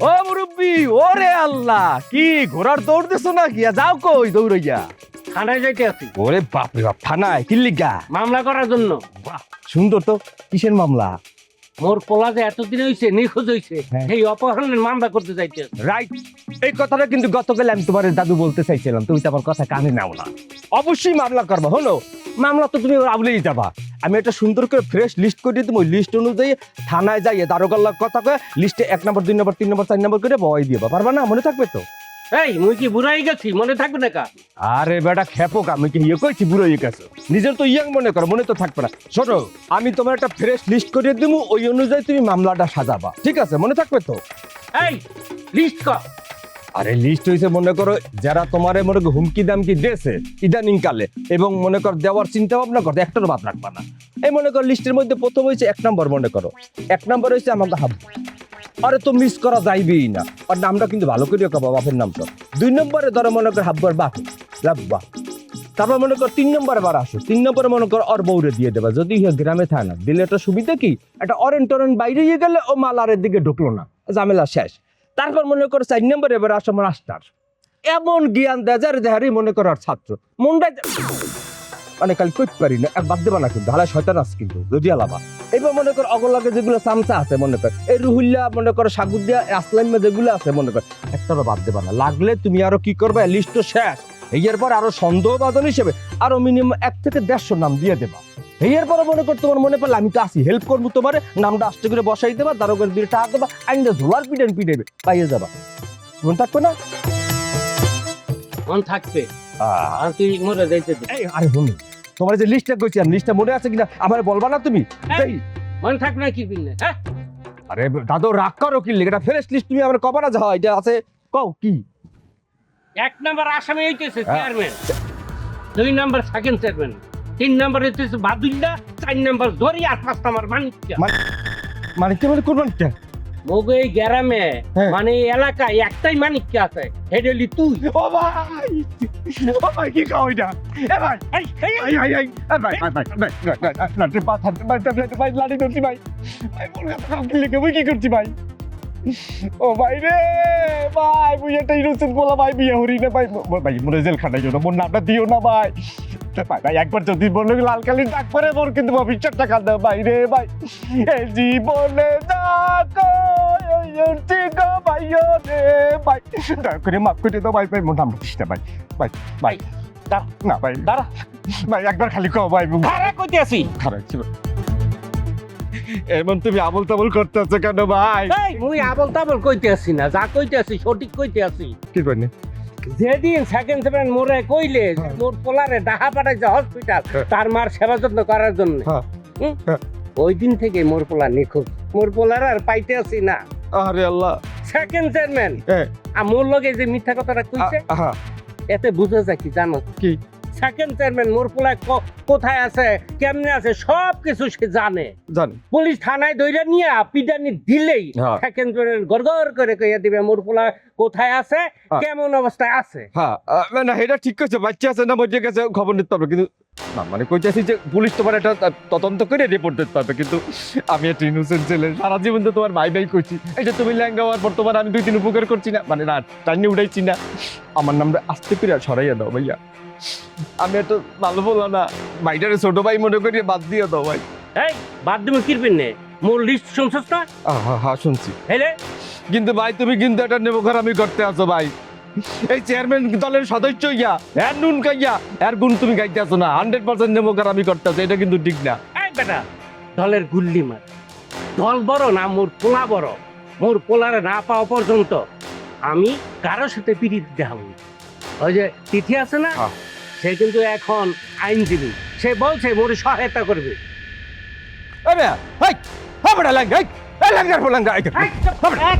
ও মুরব্বি ওরে আল্লাহ কি ঘোড়ার দৌড় দিছো না গিয়া যাও কই দৌড়াইয়া? থানায় যাইতে আছি। ওরে বাপ রে বাপ থানায়? কিল্লিগা মামলা করার জন্য। বাহ সুন্দর তো কিসের মামলা? মোর পোলা যে এতদিন হইছে নিখোঁজ হইছে হ্যাঁ। সেই অপহরণের মামলা করতে আছি। রাইট এই কথাটা কিন্তু গতকাল আমি তোমার দাদু বলতে চাইছিলাম তুমি তো আমার কথা কানে নাও না। অবশ্যই মামলা করবা হলো? মামলা তো তুমি আবলেই যাবা আমি একটা সুন্দর করে ফ্রেশ লিস্ট করে ওই লিস্ট অনুযায়ী থানায় যাইয়ে দারোগাল্লার কথা কয়ে লিস্টে এক নম্বর দুই নম্বর তিন নম্বর চার নম্বর করে বয় দিবা। পারবা না? মনে থাকবে তো? এই মুই কি বুড়াই গেছি? মনে থাকবে না কা? আরে বেটা খেপক আমি কি ইয়ে কইছি বুড়ো হয়ে গেছো? নিজের তো ইয়াং মনে করো মনে তো থাকবে না। শোনো আমি তোমার একটা ফ্রেশ লিস্ট করে দিব ওই অনুযায়ী তুমি মামলাটা সাজাবা। ঠিক আছে? মনে থাকবে তো? এই লিস্ট কর আরে লিস্ট হয়েছে মনে করো, যারা তোমার মনে করো হুমকি দামকি দিয়েছে ইদানিং কালে, এবং মনে কর দেওয়ার চিন্তা ভাবনা করতে একটারও বাদ রাখবা না। এই মনে করো লিস্টের মধ্যে প্রথম হয়েছে এক নম্বর, মনে করো। এক নম্বর হয়েছে আমাকে হাব। আরে তো মিস করা যাইবেই না। আর নামটা কিন্তু ভালো করে কবা, বাপের নামটা দুই নম্বরে ধরো মনে কর হাব্বার বাপ। লাভবা তারপর মনে কর তিন নম্বরে বার আসো। তিন নম্বরে মনে কর অর বউরে দিয়ে দেবা। যদি গ্রামে থাকে না দিলে একটা সুবিধা কি? একটা অরেন টরেন বাইরে গেলে ও মালারের দিকে ঢুকলো না। ঝামেলা শেষ। তারপর মনে করো চার নম্বরে এবার আসো মাস্টার। এমন জ্ঞান দেয় যার দেহারি মনে করার ছাত্র। মনটা মানে কাল কইতে পারি না এক বাদ দেবা না কিন্তু হালা শয়তান আছে কিন্তু, যদি আলাবা। এবার মনে কর অগলাগে যেগুলো চামচা আছে মনে কর, এই রুহুল্লা মনে করো সাগুদিয়া আসলাইমা যেগুলো আছে মনে কর, একটারও বাদ দেবা না। লাগলে তুমি আরও কি করবে? লিস্ট তো শেষ। এর পর আরও সন্দেহবাদন হিসেবে আরও মিনিমাম এক থেকে দেড়শো নাম দিয়ে দেবা। এর পরে মনে কর তোমার মনে পড়লে আমি তো আসি হেল্প করব তোমার নামটা আস্তে করে বসাই দেবা দারোগার দিয়ে টাকা দেবা আইনটা ধোয়ার পিটেন পিটেবে পাইয়ে যাবা। মন থাকবে না? মন থাকবে। আর তুই মরে যাইতে এই আরে বন্ধু তোমার যে লিস্টটা কইছি আমি লিস্টটা মনে আছে কিনা আমার বলবা না তুমি? এই, মনে থাকবে না কি হ্যাঁ? আরে দাদু রাগ করো কি এটা ফ্রেশ লিস্ট তুমি আমার কবা না যা এটা আছে। কও কি? এক নাম্বার আসামি হইতেছে হ্যাঁ। চেয়ারম্যান দুই নাম্বার সেকেন্ড চেয়ারম্যান তিন নাম্বার হইতেছে বাদুল্লা চার নাম্বার ধরি আর পাঁচ নাম্বার মানিকা মানে কি বলে কোন মানিকটা? এই গ্রামে হ্যাঁ। মানে এই এলাকায় একটাই মানিককে আছে হেডেলি তুই। ও ভাই! ও ভাই কি এটা? এ ভাই! এই, এই, আই আই ভাই ভাই ভাই ভাই ভাই লাঠি ভাই ভাই ভাই লাঠি ধরছি ভাই। ভাই বলে কাম কি ভাই কি করছি ভাই? ও ভাই রে ভাই একটা ইনোসেন্ট বলা ভাই বিয়ে হরি না ভাই। ভাই মনে জেল খাটাই না মোর নামটা দিও না ভাই। ভাই ভাই একবার যদি বলল লাল কালির ডাক পরে মোর কিন্তু ভবিষ্যৎটা কাঁদে ভাই রে ভাই। এ জীবনে ডাকো ভাই রে ভাই। দয়া করে মাফ করে দাও ভাই ভাই মোর না ভাই। ভাই। না ভাই। দাঁড়া। ভাই একবার খালি কও ভাই। কইতে এমন তুমি আবল তাবল করতে আছো কেন ভাই? মুই আবল তাবল কইতে আছি না। যা কইতে আছি সঠিক কইতে আছি। কি করেন যেদিন সেকেন্ড সেভেন মোরে কইলে হ্যাঁ। মোর পোলারে ডাহা পাঠাইছে হসপিটাল হ্যাঁ। তার মার সেবা যত্ন করার জন্য হ্যাঁ। ওই দিন থেকে মোর পোলা নিখোঁজ মোর পোলার আর পাইতে আসি না আরে আল্লাহ সেকেন্ড চেয়ারম্যান। আর মোর লগে যে মিথ্যা কথাটা কইছে এতে বুঝে যায় কি জানো কি? সেকেন্ড চেয়ারম্যান মোর কোথায় আছে কেমনে আছে সব কিছু সে জানে জান পুলিশ থানায় দইরা নিয়ে পিডানি দিলেই। সেকেন্ড চেয়ারম্যান গড়গড় করে কইয়া দিবে মোর কোথায় আছে হ্যাঁ। কেমন অবস্থায় আছে হ্যাঁ না এটা ঠিক আছে বাচ্চা আছে না মধ্যে গেছে খবর নিতে হবে কিন্তু না মানে কইতেছি যে পুলিশ তোমার একটা তদন্ত করে রিপোর্ট দিতে পারবে কিন্তু আমি একটা ইনোসেন্ট ছেলে সারা জীবন তো তোমার ভাই ভাই করছি। এই যে তুমি ল্যাঙ্গা হওয়ার পর তোমার আমি দুই তিন উপকার করছি না মানে না টাইনি উঠাইছি না। আমার নামটা আস্তে করে সরাইয়া দাও ভাইয়া। আমি একটা ভালো বলো না ভাইটারে ছোট ভাই মনে করি বাদ দিয়ে দাও ভাই। এই বাদ দিমু কিরবেন নে? মোর লিস্ট শুনছস না? হ্যাঁ হ্যাঁ শুনছি। হেলে কিন্তু ভাই তুমি কিন্তু একটা নেবখার আমি করতে আছো ভাই। এই চেয়ারম্যান দলের সদস্য ইয়া এর নুন কাইয়া এর গুণ তুমি গাইতে আছো না হান্ড্রেড পার্সেন্ট নেবখার আমি করতে এটা কিন্তু ঠিক না। এই বেটা দলের গুল্লি মার। দল বড় না মোর পোলা বড়? মোর পোলারে না পাওয়া পর্যন্ত আমি কারোর সাথে পিড়িত দেখাবো। ওই যে তিথি আছে না হ্যাঁ। সে কিন্তু এখন আইনজীবী। সে বলছে মোর সহায়তা করবে। হাই হ্যাঁ বেটা এই এই, চুপ, এই,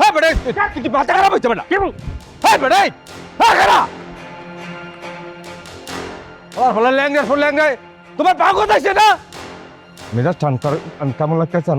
হ্যাঁ বেটা। বেটা হ্যাঁ খারা আর ফলে লাঙ্গা তোমার পাগল আছে না। মেজাজ টান কেমন লাগতেছে